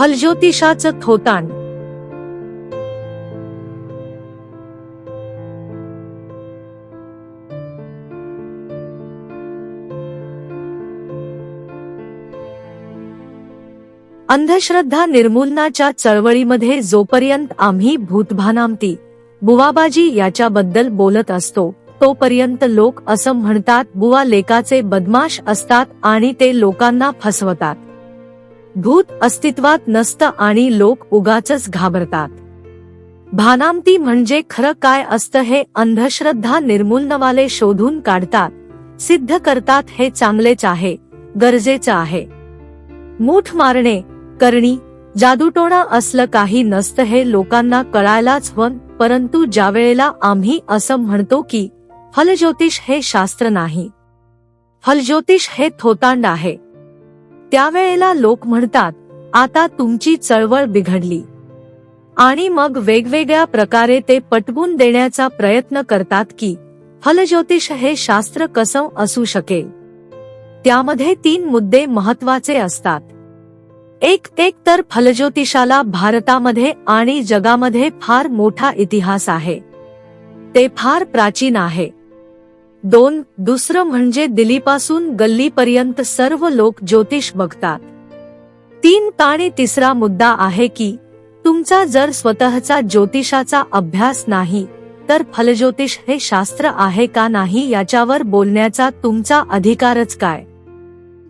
फलज्योतिषाचं थोतान. अंधश्रद्धा निर्मूलनाच्या चळवळीमध्ये जोपर्यंत आम्ही भूतभानामती बुवाबाजी याच्याबद्दल बोलत असतो तोपर्यंत लोक असं म्हणतात बुवा लेकाचे बदमाश असतात आणि ते लोकांना फसवतात. भूत अस्तित्वात नसतं आणि लोक उगाच घाबरतात. भानामती म्हणजे खरं काय असतं हे अंधश्रद्धा निर्मूलनवाले शोधून काढतात सिद्ध करतात हे चांगलेच आहे गरजेचं आहे. मूठ मारणे करणी जादूटोणा असलं काही नसतं हे लोकांना कळायलाच हवं परंतु ज्यावेळेला आम्ही असं म्हणतो की फलज्योतिष हे शास्त्र नाही. फलज्योतिष हे थोतांड आहे. त्यावेळेला लोक म्हणतात आता तुमची चळवळ बिघडली. आणि मग वेगवेगळ्या प्रकारे ते पटवून देण्याचा प्रयत्न करतात की फलज्योतिष हे शास्त्र कसं असू शकेल? त्यामध्ये तीन मुद्दे महत्त्वाचे असतात. एक एक तर फलज्योतिषाला भारतामध्ये आणि जगामध्ये फार मोठा इतिहास आहे. ते फार प्राचीन आहे. दोन दुसरं म्हणजे दिल्लीपासून गल्लीपर्यंत सर्व लोक ज्योतिष बघतात. तीन आणि तिसरा मुद्दा आहे की तुमचा जर स्वतःचा ज्योतिषाचा अभ्यास नाही तर फलज्योतिष हे शास्त्र आहे का नाही याच्यावर बोलण्याचा तुमचा अधिकारच काय?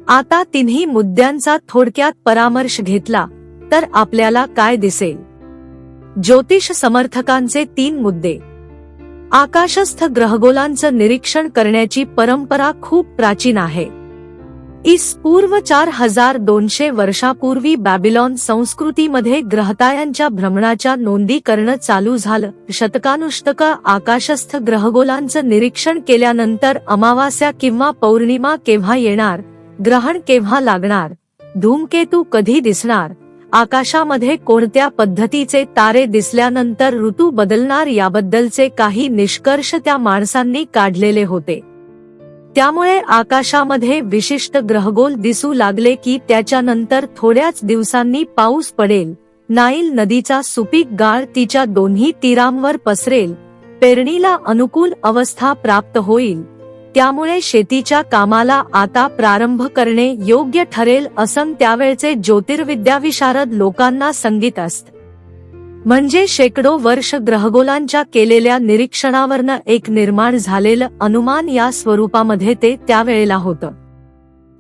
आता तिन्ही मुद्द्यांचा थोडक्यात परामर्श घेतला तर आपल्याला काय दिसेल? ज्योतिष समर्थकांचे तीन मुद्दे. आकाशस्थ ग्रहगोलांचं निरीक्षण करण्याची परंपरा खूप प्राचीन आहे. इस पूर्व चार हजार दोनशे वर्षापूर्वी बॅबिलॉन संस्कृतीमध्ये ग्रहतायांच्या भ्रमणाच्या नोंदी करणं चालू झालं. शतकानुशतक आकाशस्थ ग्रहगोलांचं निरीक्षण केल्यानंतर अमावास्या किंवा पौर्णिमा केव्हा येणार ग्रहण केव्हा लागणार धूमकेतू कधी दिसणार आकाशामध्ये कोणत्या पद्धतीचे तारे दिसल्यानंतर ऋतू बदलणार याबद्दलचे काही निष्कर्ष त्या माणसांनी काढलेले होते. त्यामुळे आकाशामध्ये विशिष्ट ग्रहगोल दिसू लागले की त्याच्यानंतर थोड्याच दिवसांनी पाऊस पडेल नाईल नदीचा सुपीक गाळ तिच्या दोन्ही तीरांवर पसरेल पेरणीला अनुकूल अवस्था प्राप्त होईल. त्यामुळे शेतीच्या कामाला आता प्रारंभ करणे योग्य ठरेल असं त्यावेळचे ज्योतिर्विद्याविशारद लोकांना संगीत असत. म्हणजे शेकडो वर्ष ग्रहगोलांच्या केलेल्या निरीक्षणावरनं एक निर्माण झालेलं अनुमान या स्वरूपामध्ये ते त्यावेळेला होतं.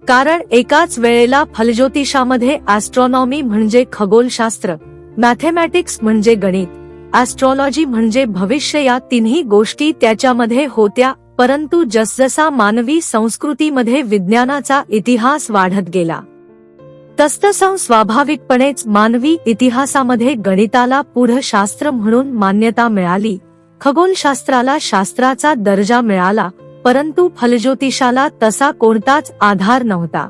कारण एकाच वेळेला फलज्योतिषामध्ये ॲस्ट्रॉनॉमी म्हणजे खगोलशास्त्र मॅथेमॅटिक्स म्हणजे गणित ॲस्ट्रॉलॉजी म्हणजे भविष्य या तिन्ही गोष्टी त्याच्यामध्ये होत्या परंतु जसजसा मानवी संस्कृतीमध्ये विज्ञानाचा इतिहास वाढत गेला तसतसं स्वाभाविकपणेच मानवी इतिहासामध्ये गणिताला पुढ शास्त्र म्हणून मान्यता मिळाली खगोलशास्त्राला शास्त्राचा दर्जा मिळाला परंतु फलज्योतिषाला तसा कोणताच आधार नव्हता.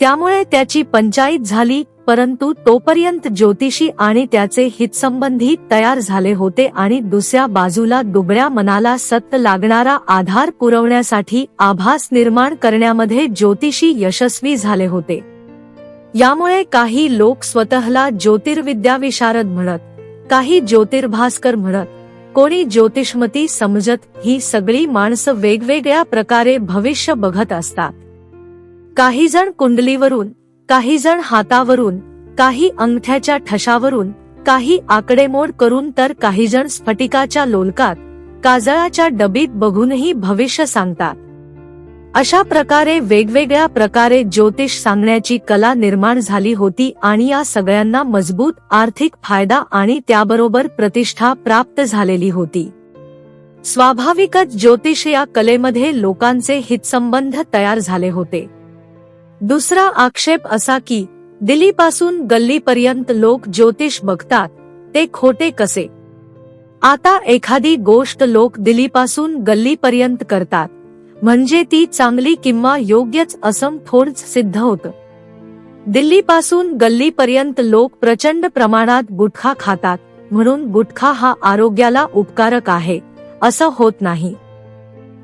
त्यामुळे त्याची पंचायत झाली परंतु तोपर्यंत ज्योतिषी आणि त्याचे हितसंबंधी तयार झाले होते आणि दुसऱ्या बाजूला दुबळ्या मनाला सत्य लागणारा आधार पुरवण्यासाठी आभास निर्माण करण्यामध्ये ज्योतिषी यशस्वी झाले होते. यामुळे काही लोक स्वतःला ज्योतिर्विद्या विशारद म्हणत काही ज्योतिर्भास्कर म्हणत कोणी ज्योतिषमती समजत ही सगळी माणसं वेगवेगळ्या प्रकारे भविष्य बघत असतात. काही जण कुंडलीवरून काही जण हातावरून काही अंगठ्याच्या ठशावरून काही आकडेमोड करून तर काही जण स्फटिकाच्या लोलकात काजळाच्या डबीत बघूनही भविष्य सांगतात. अशा प्रकारे वेगवेगळ्या प्रकारे ज्योतिष सांगण्याची कला निर्माण झाली होती आणि या सगळ्यांना मजबूत आर्थिक फायदा आणि त्याबरोबर प्रतिष्ठा प्राप्त झालेली होती. स्वाभाविकच ज्योतिष या कलेमध्ये लोकांचे हितसंबंध तयार झाले होते. दुसरा आक्षेप असा की दिल्लीपासून गल्लीपर्यंत लोक ज्योतिष बघतात ते खोटे कसे? आता एखादी गोष्ट लोक दिल्लीपासून गल्लीपर्यंत करतात म्हणजे ती चांगली किंवा योग्यच असं थोडच सिद्ध होतं. दिल्लीपासून गल्लीपर्यंत लोक प्रचंड प्रमाणात गुटखा खातात म्हणून गुटखा हा आरोग्याला उपकारक आहे असं होत नाही.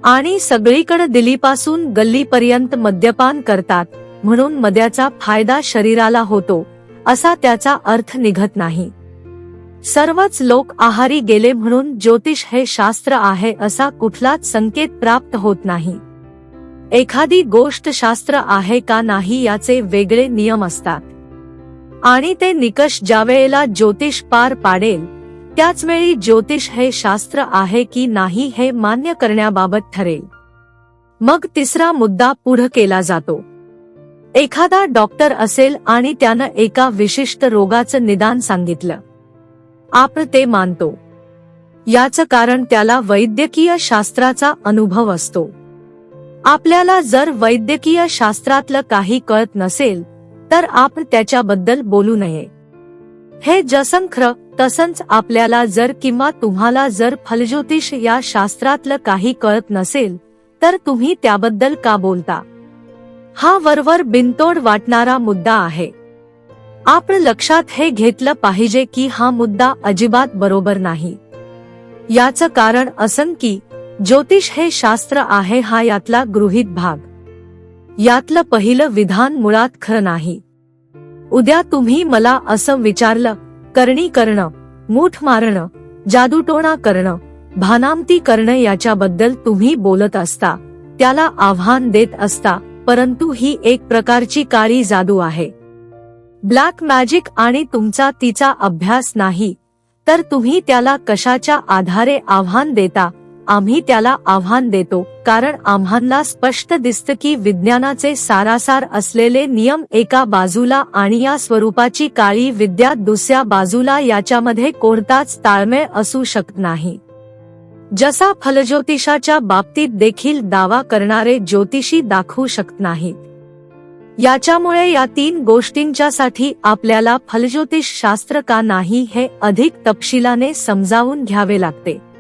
आणि सगळीकडे दिलीपासून गल्लीपर्यंत मद्यपान करतात म्हणून मद्याचा फायदा शरीराला होतो असा त्याचा अर्थ निघत नाही. सर्वच लोक आहारी गेले म्हणून ज्योतिष हे शास्त्र आहे असा कुठलाच संकेत प्राप्त होत नाही. एखादी गोष्ट शास्त्र आहे का नाही याचे वेगळे नियम असतात. आणि ते निकष ज्यावेळेला ज्योतिष पार पाडेल त्याच वेळी ज्योतिष हे शास्त्र आहे की नाही हे मान्य करण्याबाबत ठरेल. मग तिसरा मुद्दा पुढं केला जातो. एखादा डॉक्टर असेल आणि त्यानं एका विशिष्ट रोगाचं निदान सांगितलं. आपण ते मानतो. याचं कारण त्याला वैद्यकीय शास्त्राचा अनुभव असतो. आपल्याला जर वैद्यकीय शास्त्रातलं काही कळत नसेल तर आपण त्याच्याबद्दल बोलू नये. हे जसंख्र तसंच आपल्याला जर किंवा तुम्हाला जर फलज्योतिष या शास्त्रातलं काही कळत नसेल तर तुम्ही त्याबद्दल का बोलता? हा वरवर बिनतोड वाटणारा मुद्दा आहे. आपण लक्षात हे घेतलं पाहिजे की हा मुद्दा अजिबात बरोबर नाही. याचं कारण असं की ज्योतिष हे शास्त्र आहे हा यातला गृहीत भाग. यातलं पहिलं विधान मुळात खरं नाही. उद्या तुम्ही मला असं विचारलं करणी करणं मूठ मारणं जादूटोणा करणं भानामती करणं याच्याबद्दल तुम्ही बोलत असता त्याला आव्हान देत असता परंतु ही एक प्रकारची काळी जादू आहे. ब्लॅक मॅजिक आणि तुमचा तिचा अभ्यास नाही तर तुम्ही त्याला कशाच्या आधारे आव्हान देता आम्ही त्याला आव्हान देतो कारण आम्हाला स्पष्ट दिसतं की विज्ञानाचे सारासार असलेले नियम एका बाजूला आणि या स्वरूपाची काळी विद्या दुसऱ्या बाजूला याच्यामध्ये कोणताच ताळमेळ असू शकत नाही. जसा फलज्योतिषाच्या बाबतीत देखील दावा करणारे ज्योतिषी दाखवू शकत नाहीत. याच्यामुळे या तीन गोष्टींच्या साठी आपल्याला फलज्योतिष शास्त्र का नाही हे अधिक तपशिलाने समजावून घ्यावे लागते.